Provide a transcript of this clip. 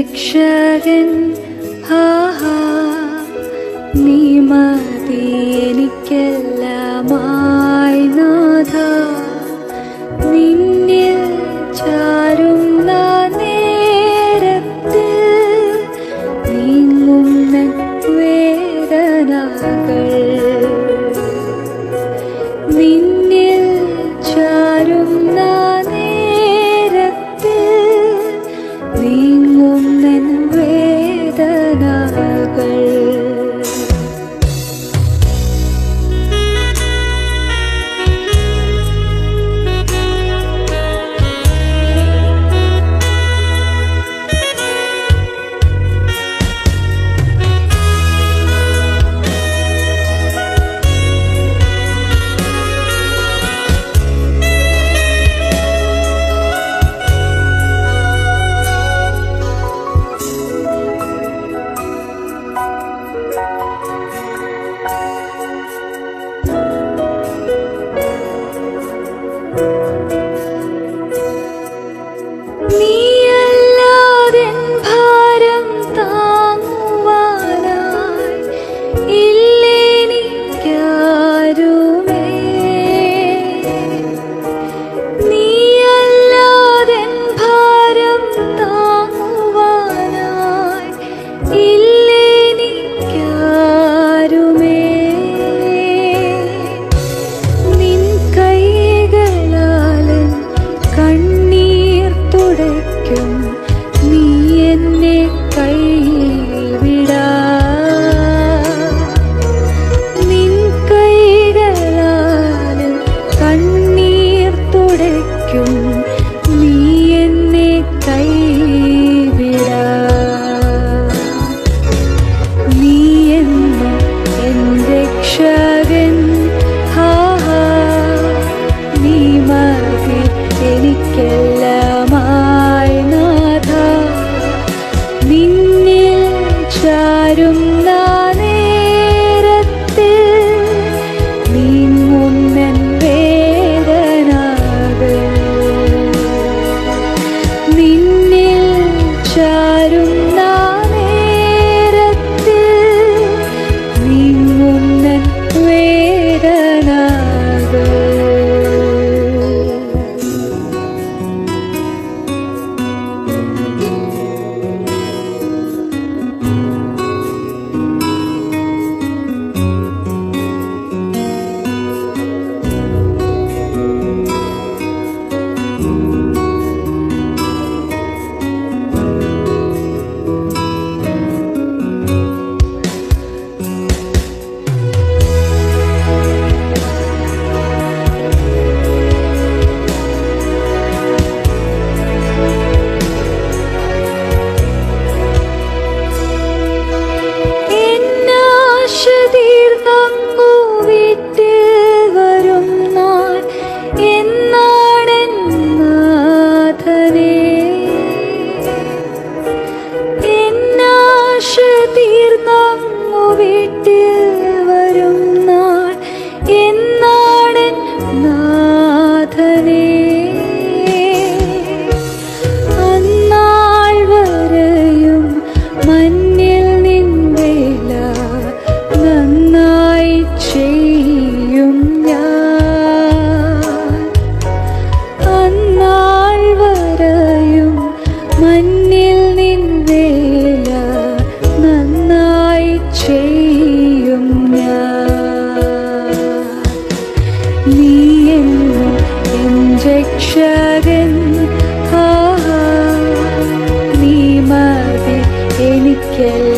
രക്ഷകൻ ആഹാ നീ മതി എനിക്കെല്ലാമായി നാഥ. നിൻ y Yarım എന്നിൽ നിന്വേല നന്നായി ചെയ്യും ഞാൻ. നീ എന്നും എന്റെ രക്ഷകൻ നീ മതി എനിക്കല്ല